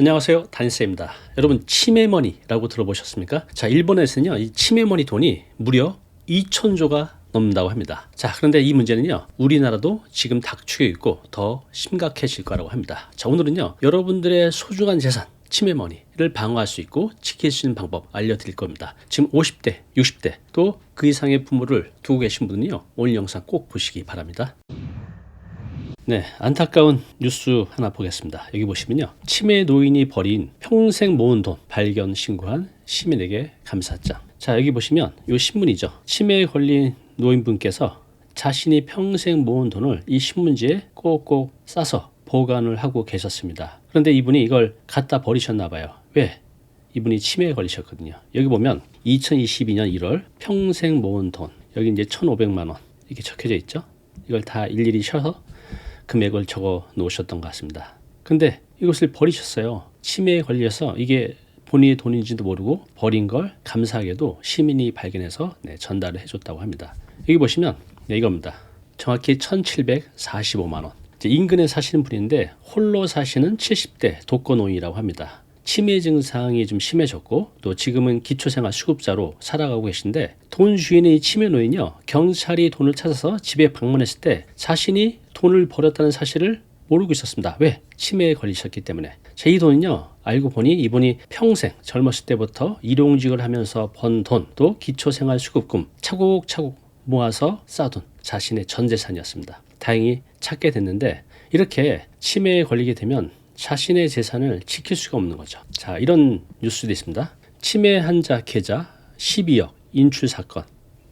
안녕하세요. 단세입니다. 여러분 치매머니라고 들어보셨습니까? 자, 일본에서는요. 이 치매머니 돈이 무려 2천조가 넘는다고 합니다. 자, 그런데 이 문제는요. 우리나라도 지금 닥치고 있고 더 심각해질 거라고 합니다. 자, 오늘은요. 여러분들의 소중한 재산 치매머니를 방어할 수 있고 지킬 수 있는 방법 알려드릴 겁니다. 지금 50대, 60대 또 그 이상의 부모를 두고 계신 분은요. 오늘 영상 꼭 보시기 바랍니다. 네, 안타까운 뉴스 하나 보겠습니다. 여기 보시면요. 치매 노인이 버린 평생 모은 돈 발견 신고한 시민에게 감사장. 자, 여기 보시면 이 신문이죠. 치매에 걸린 노인분께서 자신이 평생 모은 돈을 이 신문지에 꼭꼭 싸서 보관을 하고 계셨습니다. 그런데 이분이 이걸 갖다 버리셨나 봐요. 왜? 이분이 치매에 걸리셨거든요. 여기 보면 2022년 1월 평생 모은 돈 여기 이제 1,500만 원 이렇게 적혀져 있죠. 이걸 다 일일이 쉬어서 금액을 적어 놓으셨던 것 같습니다. 근데 이것을 버리셨어요. 치매에 걸려서 이게 본인의 돈인지도 모르고 버린 걸 감사하게도 시민이 발견해서 네, 전달을 해줬다고 합니다. 여기 보시면 네, 이겁니다. 정확히 1,745만 원. 인근에 사시는 분인데 홀로 사시는 70대 독거노인이라고 합니다. 치매 증상이 좀 심해졌고 또 지금은 기초생활 수급자로 살아가고 계신데 돈 주인의 이 치매 노인요 경찰이 돈을 찾아서 집에 방문했을 때 자신이 돈을 버렸다는 사실을 모르고 있었습니다. 왜? 치매에 걸리셨기 때문에. 자, 이 돈은요, 알고 보니 이분이 평생 젊었을 때부터 일용직을 하면서 번 돈, 또 기초생활수급금 차곡차곡 모아서 쌓아둔 자신의 전 재산이었습니다. 다행히 찾게 됐는데 이렇게 치매에 걸리게 되면 자신의 재산을 지킬 수가 없는 거죠. 자, 이런 뉴스도 있습니다. 치매 환자 계좌 12억 인출 사건.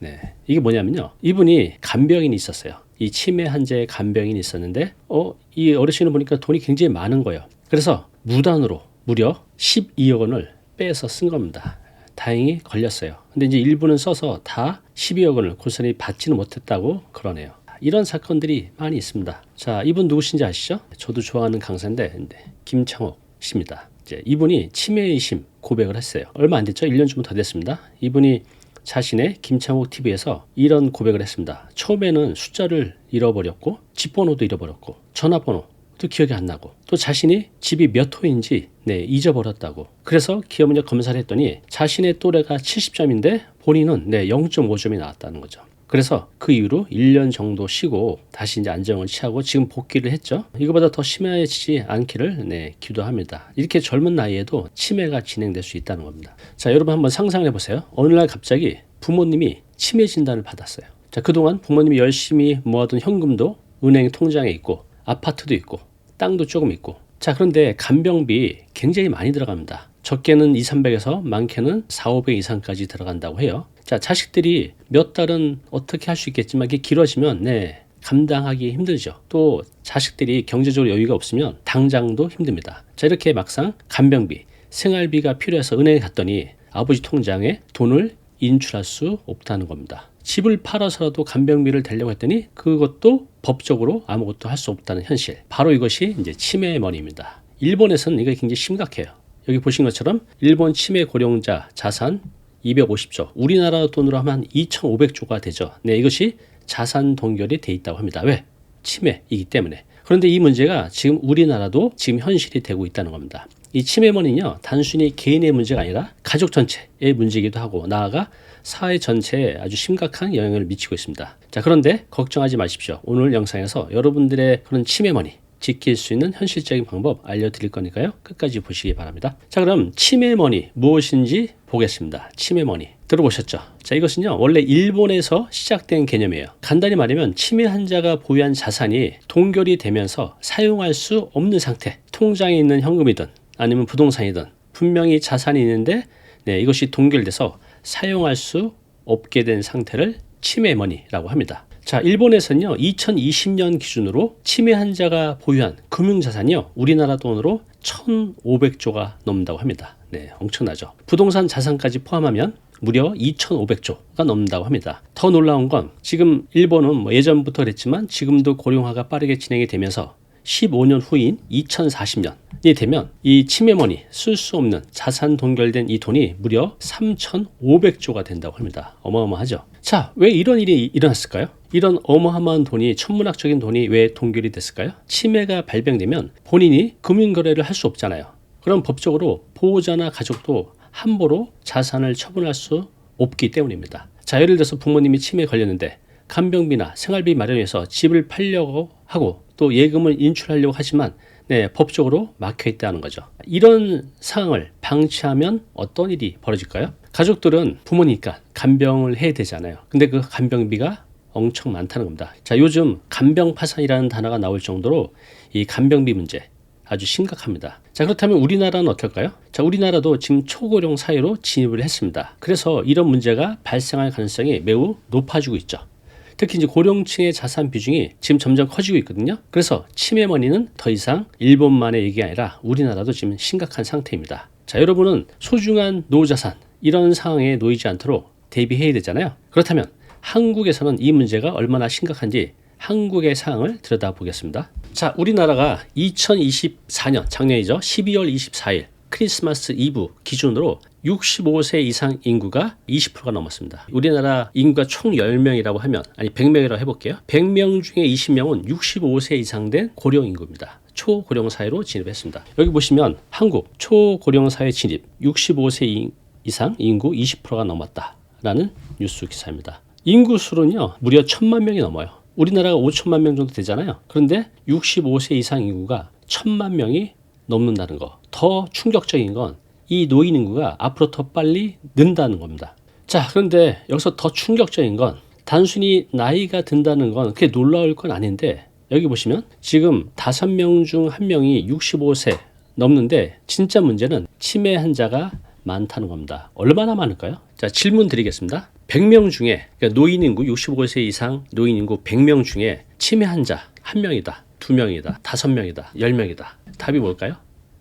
네. 이게 뭐냐면요. 이분이 간병인이 있었어요. 이 치매 환자의 간병인이 있었는데, 어, 이 어르신을 보니까 돈이 굉장히 많은 거예요. 그래서 무단으로 무려 12억 원을 빼서 쓴 겁니다. 다행히 걸렸어요. 근데 이제 일부는 써서 다 12억 원을 고스란히 받지는 못했다고 그러네요. 이런 사건들이 많이 있습니다. 자, 이분 누구신지 아시죠? 저도 좋아하는 강사인데 네, 김창옥 씨입니다. 이제 이분이 치매 의심 고백을 했어요. 얼마 안 됐죠? 1년 좀 더 됐습니다. 이분이 자신의 김창욱 TV에서 이런 고백을 했습니다. 처음에는 숫자를 잃어버렸고 집번호도 잃어버렸고 전화번호도 기억이 안 나고 또 자신이 집이 몇 호인지 네, 잊어버렸다고. 그래서 기업은행 검사를 했더니 자신의 또래가 70점인데 본인은 네, 0.5점이 나왔다는 거죠. 그래서 그 이후로 1년 정도 쉬고 다시 이제 안정을 취하고 지금 복귀를 했죠. 이거보다 더 심해지지 않기를 네, 기도합니다. 이렇게 젊은 나이에도 치매가 진행될 수 있다는 겁니다. 자, 여러분 한번 상상해 보세요. 어느 날 갑자기 부모님이 치매 진단을 받았어요. 자, 그동안 부모님이 열심히 모아둔 현금도 은행 통장에 있고 아파트도 있고 땅도 조금 있고 자, 그런데 간병비 굉장히 많이 들어갑니다. 적게는 2, 300에서 많게는 4, 500 이상까지 들어간다고 해요. 자, 자식들이 몇 달은 어떻게 할 수 있겠지만 이게 길어지면 네, 감당하기 힘들죠. 또 자식들이 경제적으로 여유가 없으면 당장도 힘듭니다. 자, 이렇게 막상 간병비, 생활비가 필요해서 은행에 갔더니 아버지 통장에 돈을 인출할 수 없다는 겁니다. 집을 팔아서라도 간병비를 대려고 했더니 그것도 법적으로 아무것도 할 수 없다는 현실. 바로 이것이 이제 치매의 머니입니다. 일본에서는 이게 굉장히 심각해요. 여기 보신 것처럼 일본 치매 고령자 자산 250조, 우리나라 돈으로 하면 2,500조가 되죠. 네, 이것이 자산 동결이 돼 있다고 합니다. 왜? 치매이기 때문에. 그런데 이 문제가 지금 우리나라도 지금 현실이 되고 있다는 겁니다. 이 치매머니는요, 단순히 개인의 문제가 아니라 가족 전체의 문제이기도 하고, 나아가 사회 전체에 아주 심각한 영향을 미치고 있습니다. 자, 그런데 걱정하지 마십시오. 오늘 영상에서 여러분들의 그런 치매머니, 지킬 수 있는 현실적인 방법 알려드릴 거니까요. 끝까지 보시기 바랍니다. 자, 그럼 치매머니 무엇인지 보겠습니다. 치매머니. 들어보셨죠? 자, 이것은요, 원래 일본에서 시작된 개념이에요. 간단히 말하면 치매 환자가 보유한 자산이 동결이 되면서 사용할 수 없는 상태, 통장에 있는 현금이든 아니면 부동산이든 분명히 자산이 있는데 네, 이것이 동결돼서 사용할 수 없게 된 상태를 치매머니라고 합니다. 자, 일본에서는요, 2020년 기준으로 치매 환자가 보유한 금융자산이요, 우리나라 돈으로 1,500조가 넘는다고 합니다. 네, 엄청나죠. 부동산 자산까지 포함하면 무려 2,500조가 넘는다고 합니다. 더 놀라운 건 지금 일본은 뭐 예전부터 그랬지만 지금도 고령화가 빠르게 진행이 되면서 15년 후인 2040년이 되면 이 치매머니 쓸 수 없는 자산 동결된 이 돈이 무려 3,500조가 된다고 합니다. 어마어마하죠. 자, 왜 이런 일이 일어났을까요? 이런 어마어마한 돈이 천문학적인 돈이 왜 동결이 됐을까요? 치매가 발병되면 본인이 금융거래를 할 수 없잖아요. 그럼 법적으로 보호자나 가족도 함부로 자산을 처분할 수 없기 때문입니다. 자, 예를 들어서 부모님이 치매에 걸렸는데 간병비나 생활비 마련해서 집을 팔려고 하고 또 예금을 인출하려고 하지만 네, 법적으로 막혀 있다는 거죠. 이런 상황을 방치하면 어떤 일이 벌어질까요? 가족들은 부모니까 간병을 해야 되잖아요. 근데 그 간병비가 엄청 많다는 겁니다. 자, 요즘 간병 파산이라는 단어가 나올 정도로 이 간병비 문제 아주 심각합니다. 자, 그렇다면 우리나라는 어떨까요? 자, 우리나라도 지금 초고령 사회로 진입을 했습니다. 그래서 이런 문제가 발생할 가능성이 매우 높아지고 있죠. 특히 이제 고령층의 자산 비중이 지금 점점 커지고 있거든요. 그래서 치매 머니는 더 이상 일본만의 얘기 아니라 우리나라도 지금 심각한 상태입니다. 자, 여러분은 소중한 노자산 이런 상황에 놓이지 않도록 대비해야 되잖아요. 그렇다면 한국에서는 이 문제가 얼마나 심각한지 한국의 상황을 들여다보겠습니다. 자, 우리나라가 2024년 작년이죠. 12월 24일 크리스마스 이브 기준으로 65세 이상 인구가 20%가 넘었습니다. 우리나라 인구가 총 10명이라고 하면 아니 100명이라고 해볼게요. 100명 중에 20명은 65세 이상 된 고령 인구입니다. 초고령 사회로 진입했습니다. 여기 보시면 한국 초고령 사회 진입 65세 이상 인구 20%가 넘었다라는 뉴스 기사입니다. 인구 수는요 무려 천만 명이 넘어요. 우리나라가 5천만 명 정도 되잖아요. 그런데 65세 이상 인구가 천만 명이 넘는다는 거. 더 충격적인 건 이 노인 인구가 앞으로 더 빨리 는다는 겁니다. 자, 그런데 여기서 더 충격적인 건 단순히 나이가 든다는 건 그게 놀라울 건 아닌데 여기 보시면 지금 다섯 명 중 한 명이 65세 넘는데 진짜 문제는 치매 환자가 많다는 겁니다. 얼마나 많을까요? 자, 질문 드리겠습니다. 100명 중에 그러니까 노인 인구 65세 이상 노인 인구 100명 중에 치매 환자 한 명이다, 두 명이다, 다섯 명이다, 열 명이다. 답이 뭘까요?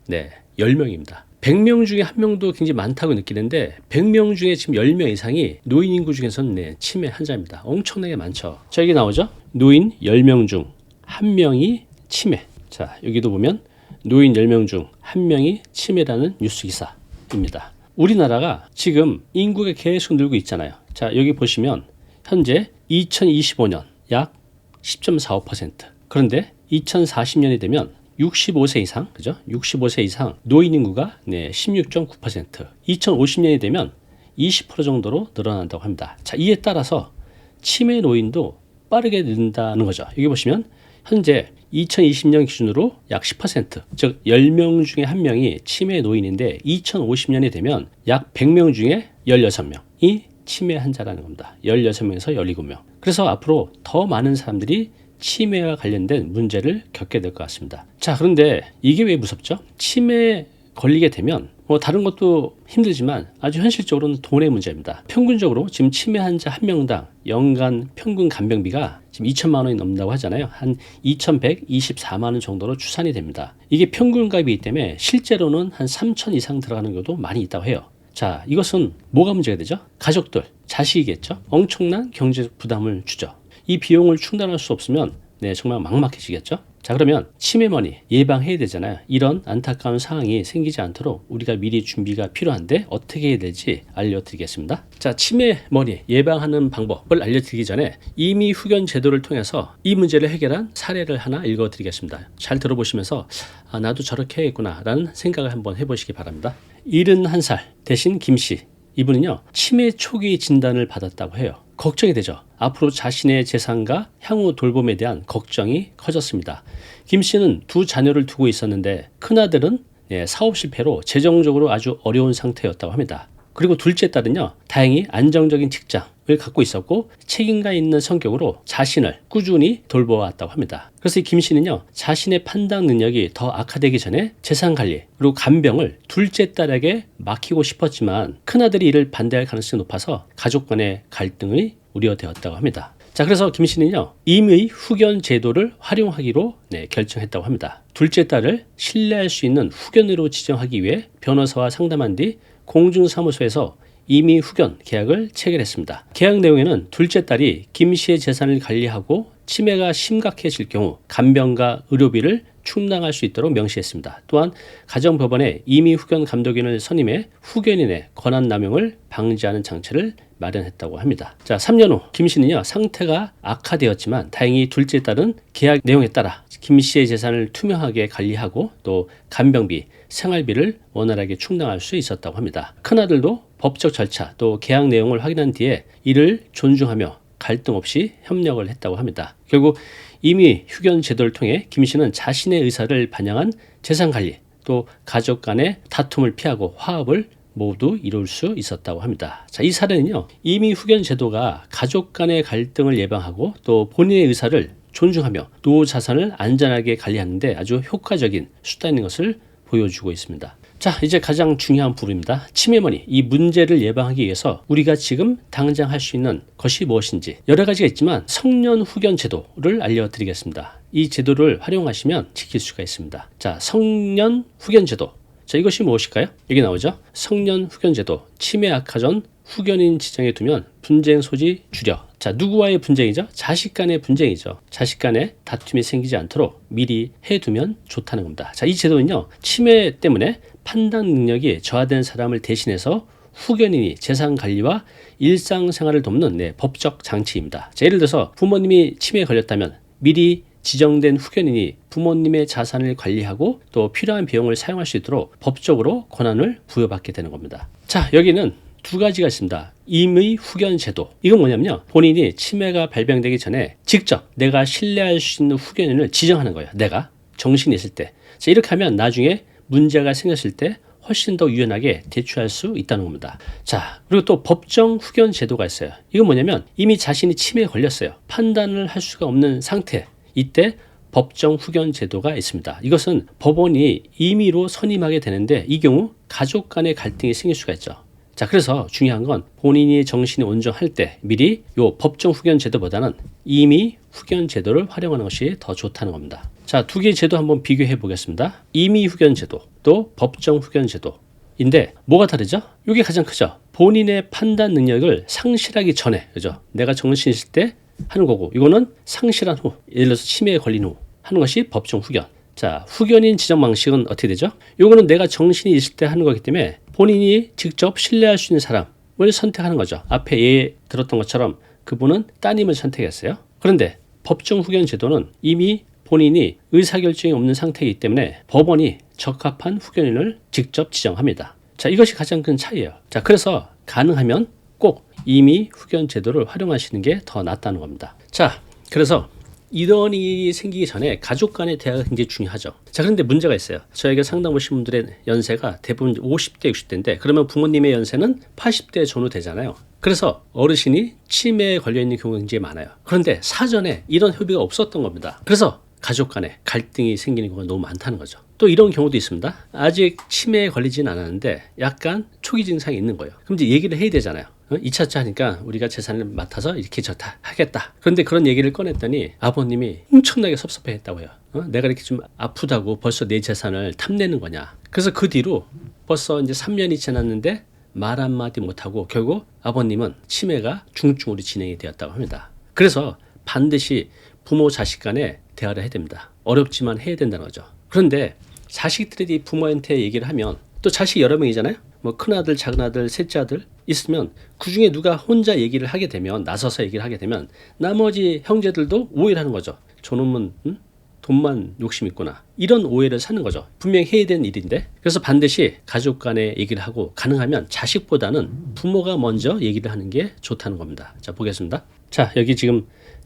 네, 10명입니다. 100명 중에 한 명도 굉장히 많다고 느끼는데 100명 중에 지금 10명 이상이 노인 인구 중에서는 네, 치매 환자입니다. 엄청나게 많죠. 자, 여기 나오죠? 노인 10명 중한 명이 치매. 자, 여기도 보면 노인 10명 중한 명이 치매라는 뉴스 기사입니다. 우리나라가 지금 인구가 계속 늘고 있잖아요. 자, 여기 보시면 현재 2025년 약 10.45%. 그런데 2040년이 되면 65세 이상, 그죠? 65세 이상 노인 인구가 네, 16.9%. 2050년이 되면 20% 정도로 늘어난다고 합니다. 자, 이에 따라서 치매 노인도 빠르게 는다는 거죠. 여기 보시면 현재 2020년 기준으로 약 10%, 즉 10명 중에 1명이 치매 노인인데 2050년이 되면 약 100명 중에 16명이 치매 환자라는 겁니다. 16명에서 17명. 그래서 앞으로 더 많은 사람들이 치매와 관련된 문제를 겪게 될 것 같습니다. 자, 그런데 이게 왜 무섭죠? 치매 걸리게 되면 뭐 다른 것도 힘들지만 아주 현실적으로는 돈의 문제입니다. 평균적으로 지금 치매 환자 한 명당 연간 평균 간병비가 지금 2천만 원이 넘는다고 하잖아요. 한 2,124만 원 정도로 추산이 됩니다. 이게 평균 값이기 때문에 실제로는 한 3천 이상 들어가는 경우도 많이 있다고 해요. 자, 이것은 뭐가 문제가 되죠? 가족들, 자식이겠죠? 엄청난 경제 부담을 주죠. 이 비용을 충당할 수 없으면 네, 정말 막막해지겠죠? 자, 그러면 치매머니 예방해야 되잖아요. 이런 안타까운 상황이 생기지 않도록 우리가 미리 준비가 필요한데 어떻게 해야 될지 알려드리겠습니다. 자, 치매머니 예방하는 방법을 알려드리기 전에 이미 후견 제도를 통해서 이 문제를 해결한 사례를 하나 읽어드리겠습니다. 잘 들어보시면서 아, 나도 저렇게 해야겠구나 라는 생각을 한번 해보시기 바랍니다. 71살 대신 김씨 이분은요 치매 초기 진단을 받았다고 해요. 걱정이 되죠. 앞으로 자신의 재산과 향후 돌봄에 대한 걱정이 커졌습니다. 김 씨는 두 자녀를 두고 있었는데 큰아들은 예, 사업 실패로 재정적으로 아주 어려운 상태였다고 합니다. 그리고 둘째 딸은요, 다행히 안정적인 직장을 갖고 있었고 책임감 있는 성격으로 자신을 꾸준히 돌보았다고 합니다. 그래서 김 씨는요, 자신의 판단 능력이 더 악화되기 전에 재산 관리 그리고 간병을 둘째 딸에게 맡기고 싶었지만 큰아들이 이를 반대할 가능성이 높아서 가족 간의 갈등이 우려되었다고 합니다. 자, 그래서 김 씨는요, 임의 후견 제도를 활용하기로 네, 결정했다고 합니다. 둘째 딸을 신뢰할 수 있는 후견으로 지정하기 위해 변호사와 상담한 뒤 공중사무소에서 이미 후견 계약을 체결했습니다. 계약 내용에는 둘째 딸이 김 씨의 재산을 관리하고 치매가 심각해질 경우 간병과 의료비를 충당할 수 있도록 명시했습니다. 또한 가정법원에 이미 후견 감독인을 선임해 후견인의 권한 남용을 방지하는 장치를 마련했다고 합니다. 자, 3년 후 김 씨는요 상태가 악화되었지만 다행히 둘째 딸은 계약 내용에 따라 김 씨의 재산을 투명하게 관리하고 또 간병비, 생활비를 원활하게 충당할 수 있었다고 합니다. 큰아들도 법적 절차 또 계약 내용을 확인한 뒤에 이를 존중하며 갈등 없이 협력을 했다고 합니다. 결국 이미 휴견 제도를 통해 김 씨는 자신의 의사를 반영한 재산 관리 또 가족 간의 다툼을 피하고 화합을 모두 이룰 수 있었다고 합니다. 자, 이 사례는요, 이미 후견 제도가 가족 간의 갈등을 예방하고 또 본인의 의사를 존중하며 노후 자산을 안전하게 관리하는데 아주 효과적인 수단인 것을 보여주고 있습니다. 자, 이제 가장 중요한 부분입니다. 치매머니. 이 문제를 예방하기 위해서 우리가 지금 당장 할 수 있는 것이 무엇인지 여러 가지가 있지만 성년 후견 제도를 알려드리겠습니다. 이 제도를 활용하시면 지킬 수가 있습니다. 자, 성년 후견 제도. 자, 이것이 무엇일까요? 여기 나오죠. 성년 후견 제도. 치매 악화 전 후견인 지정해 두면 분쟁 소지 줄여. 자, 누구와의 분쟁이죠? 자식 간의 분쟁이죠. 자식 간에 다툼이 생기지 않도록 미리 해두면 좋다는 겁니다. 자, 이 제도는요, 치매 때문에 판단 능력이 저하된 사람을 대신해서 후견인이 재산 관리와 일상생활을 돕는 네, 법적 장치입니다. 자, 예를 들어서 부모님이 치매에 걸렸다면 미리 지정된 후견인이 부모님의 자산을 관리하고 또 필요한 비용을 사용할 수 있도록 법적으로 권한을 부여받게 되는 겁니다. 자, 여기는 두 가지가 있습니다. 임의 후견 제도. 이건 뭐냐면요. 본인이 치매가 발병되기 전에 직접 내가 신뢰할 수 있는 후견인을 지정하는 거예요. 내가 정신이 있을 때. 자, 이렇게 하면 나중에 문제가 생겼을 때 훨씬 더 유연하게 대처할 수 있다는 겁니다. 자, 그리고 또 법정 후견 제도가 있어요. 이건 뭐냐면 이미 자신이 치매에 걸렸어요. 판단을 할 수가 없는 상태. 이때 법정 후견 제도가 있습니다. 이것은 법원이 임의로 선임하게 되는데 이 경우 가족 간의 갈등이 생길 수가 있죠. 자, 그래서 중요한 건 본인이 정신이 온전할 때 미리 요 법정 후견 제도보다는 임의 후견 제도를 활용하는 것이 더 좋다는 겁니다. 자, 두 개의 제도 한번 비교해 보겠습니다. 임의 후견 제도 또 법정 후견 제도 인데 뭐가 다르죠? 이게 가장 크죠. 본인의 판단 능력을 상실하기 전에 그죠? 내가 정신 있을 때 하는 거고 이거는 상실한 후 예를 들어서 치매에 걸린 후 하는 것이 법정 후견. 자, 후견인 지정 방식은 어떻게 되죠? 이거는 내가 정신이 있을 때 하는 거기 때문에 본인이 직접 신뢰할 수 있는 사람을 선택하는 거죠. 앞에 예 들었던 것처럼 그분은 따님을 선택했어요. 그런데 법정 후견 제도는 이미 본인이 의사결정이 없는 상태이기 때문에 법원이 적합한 후견인을 직접 지정합니다. 자, 이것이 가장 큰 차이예요. 자, 그래서 가능하면 꼭 이미 후견 제도를 활용하시는 게 더 낫다는 겁니다. 자, 그래서 이런 일이 생기기 전에 가족 간의 대화가 굉장히 중요하죠. 자, 그런데 문제가 있어요. 저에게 상담 오신 분들의 연세가 대부분 50대, 60대인데 그러면 부모님의 연세는 80대 전후 되잖아요. 그래서 어르신이 치매에 걸려 있는 경우가 굉장히 많아요. 그런데 사전에 이런 협의가 없었던 겁니다. 그래서 가족 간에 갈등이 생기는 경우가 너무 많다는 거죠. 또 이런 경우도 있습니다. 아직 치매에 걸리진 않았는데 약간 초기 증상이 있는 거예요. 그럼 이제 얘기를 해야 되잖아요. 어? 2차차 하니까 우리가 재산을 맡아서 이렇게 저다 하겠다. 그런데 그런 얘기를 꺼냈더니 아버님이 엄청나게 섭섭해 했다고요. 어? 내가 이렇게 좀 아프다고 벌써 내 재산을 탐내는 거냐. 그래서 그 뒤로 벌써 이제 3년이 지났는데 말 한마디 못하고 결국 아버님은 치매가 중증으로 진행이 되었다고 합니다. 그래서 반드시 부모 자식 간에 대화를 해야 됩니다. 어렵지만 해야 된다는 거죠. 그런데 자식들이 부모한테 얘기를 하면 또 자식 여러 명이잖아요. 뭐 큰아들, 작은아들, 셋째 아들 있으면 그 중에 누가 혼자 얘기를 하게 되면 나서서 얘기를 하게 되면 나머지 형제들도 오해를 하는 거죠. 저놈은 음? 돈만 욕심 있구나. 이런 오해를 사는 거죠. 분명히 해야 되는 일인데. 그래서 반드시 가족 간에 얘기를 하고 가능하면 자식보다는 부모가 먼저 얘기를 하는 게 좋다는 겁니다. 자, 보겠습니다. 자, 여기 지금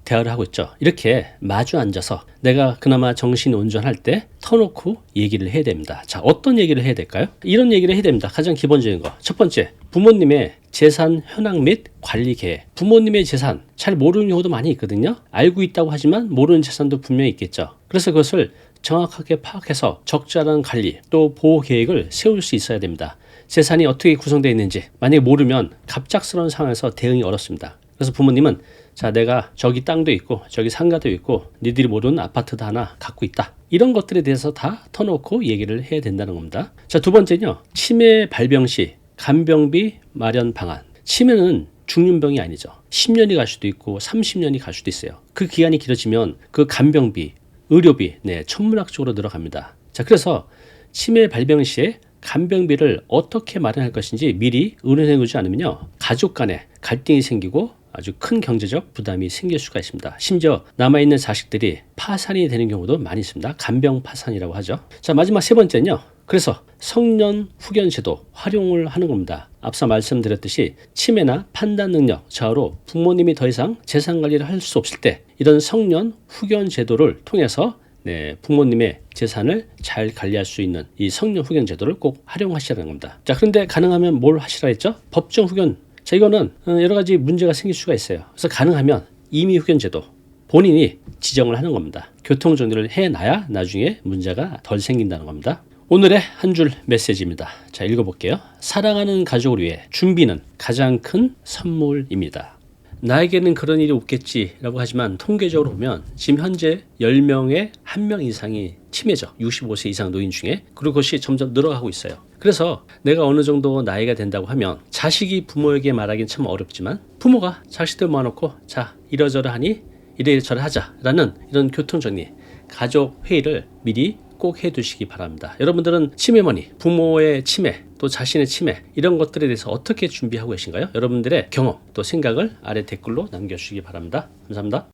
대화를 하고 있죠. 이렇게 마주 앉아서 내가 그나마 정신이 온전할 때 터놓고 얘기를 해야 됩니다. 자, 어떤 얘기를 해야 될까요? 이런 얘기를 해야 됩니다. 가장 기본적인 거. 첫 번째, 부모님의 재산 현황 및 관리 계획. 부모님의 재산 잘 모르는 경우도 많이 있거든요. 알고 있다고 하지만 모르는 재산도 분명히 있겠죠. 그래서 그것을 정확하게 파악해서 적절한 관리 또 보호 계획을 세울 수 있어야 됩니다. 재산이 어떻게 구성되어 있는지 만약에 모르면 갑작스러운 상황에서 대응이 어렵습니다. 그래서 부모님은 자 내가 저기 땅도 있고 저기 상가도 있고 니들이 모르는 아파트도 하나 갖고 있다. 이런 것들에 대해서 다 터놓고 얘기를 해야 된다는 겁니다. 자 두 번째는요. 치매 발병 시 간병비 마련 방안. 치매는 죽는 병이 아니죠. 10년이 갈 수도 있고 30년이 갈 수도 있어요. 그 기간이 길어지면 그 간병비, 의료비, 네, 천문학적으로 들어갑니다. 자, 그래서 치매 발병 시에 간병비를 어떻게 마련할 것인지 미리 의논해 두지 않으면요. 가족 간에 갈등이 생기고 아주 큰 경제적 부담이 생길 수가 있습니다. 심지어 남아있는 자식들이 파산이 되는 경우도 많이 있습니다. 간병 파산이라고 하죠. 자, 마지막 세 번째는요. 그래서 성년 후견제도 활용을 하는 겁니다. 앞서 말씀드렸듯이 치매나 판단 능력 저하로 부모님이 더 이상 재산 관리를 할 수 없을 때 이런 성년 후견제도를 통해서 네, 부모님의 재산을 잘 관리할 수 있는 이 성년 후견 제도를 꼭 활용하시라는 겁니다. 자, 그런데 가능하면 뭘 하시라 했죠? 법정 후견. 자, 이거는 어, 여러 가지 문제가 생길 수가 있어요. 그래서 가능하면 임의 후견 제도 본인이 지정을 하는 겁니다. 교통 정리를 해 놔야 나중에 문제가 덜 생긴다는 겁니다. 오늘의 한 줄 메시지입니다. 자, 읽어볼게요. 사랑하는 가족을 위해 준비는 가장 큰 선물입니다. 나에게는 그런 일이 없겠지라고 하지만 통계적으로 보면 지금 현재 10명의 1명 이상이 치매죠. 65세 이상 노인 중에. 그리고 그것이 점점 늘어가고 있어요. 그래서 내가 어느 정도 나이가 된다고 하면 자식이 부모에게 말하기는 참 어렵지만 부모가 자식들 모아놓고 자 이러저러하니 이래저래 하자라는 이런 교통정리 가족 회의를 미리 꼭 해두시기 바랍니다. 여러분들은 치매머니, 부모의 치매, 또 자신의 치매 이런 것들에 대해서 어떻게 준비하고 계신가요? 여러분들의 경험 또 생각을 아래 댓글로 남겨주시기 바랍니다. 감사합니다.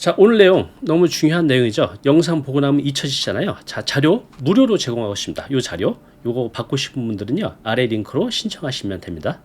자 오늘 내용 너무 중요한 내용이죠. 영상 보고 나면 잊혀지잖아요. 자 자료 무료로 제공하고 있습니다. 이 자료 요거 받고 싶은 분들은요 아래 링크로 신청하시면 됩니다.